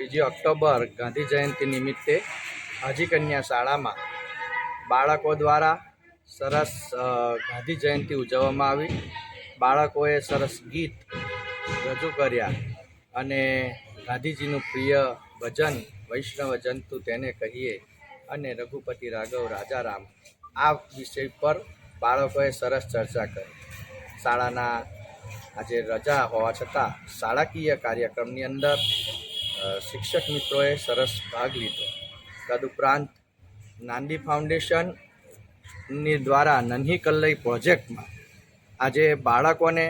બીજી ઓક્ટોબર ગાંધી જયંતિ નિમિત્તે હાજી કન્યા શાળામાં બાળકો દ્વારા સરસ ગાંધી જયંતિ ઉજવવામાં આવી. બાળકોએ સરસ ગીત રજૂ કર્યા અને ગાંધીજીનું પ્રિય ભજન, વૈષ્ણવ જંતુ તેને કહીએ અને રઘુપતિ રાઘવ રાજારામ આ વિષય પર બાળકોએ સરસ ચર્ચા કરી. શાળાના આજે રજા હોવા છતાં શાળાકીય કાર્યક્રમની અંદર શિક્ષક મિત્રોએ સરસ ભાગ લીધો. તદુપરાંત નાંદી ફાઉન્ડેશનની દ્વારા નન્હી કલ્લઈ પ્રોજેક્ટમાં આજે બાળકોને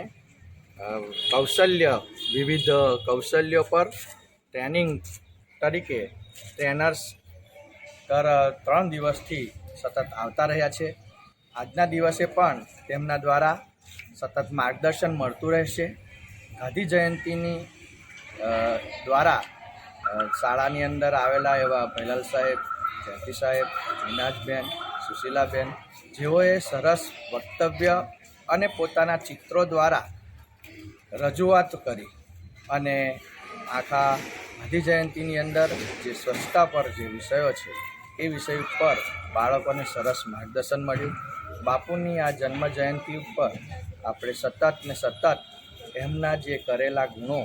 કૌશલ્ય, વિવિધ કૌશલ્યો પર ટ્રેનિંગ તરીકે ટ્રેનર્સ દર ત્રણ દિવસથી સતત આવતા રહ્યા છે. આજના દિવસે પણ તેમના દ્વારા સતત માર્ગદર્શન મળતું રહેશે. ગાંધી જયંતિની દ્વારા શાળાની અંદર આવેલા એવા ભૈલાલ સાહેબ, જયંતિ સાહેબ મીનાજબેન સુશીલાબેન, જેઓએ સરસ વક્તવ્ય અને પોતાના ચિત્રો દ્વારા રજૂઆત કરી અને આખા ગાંધી જયંતિની અંદર જે સ્વચ્છતા પર જે વિષયો છે, એ વિષય ઉપર બાળકોને સરસ માર્ગદર્શન મળ્યું. બાપુની આ જન્મ જયંતિ ઉપર આપણે સતત ને સતત એમના જે કરેલા ગુણો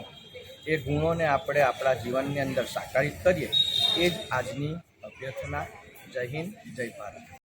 એ ગુણોને આપણે આપણા જીવનની અંદર સાકારિત કરીએ. એ જ આજની અભ્યર્થના. જય હિન્દ, જય ભારત.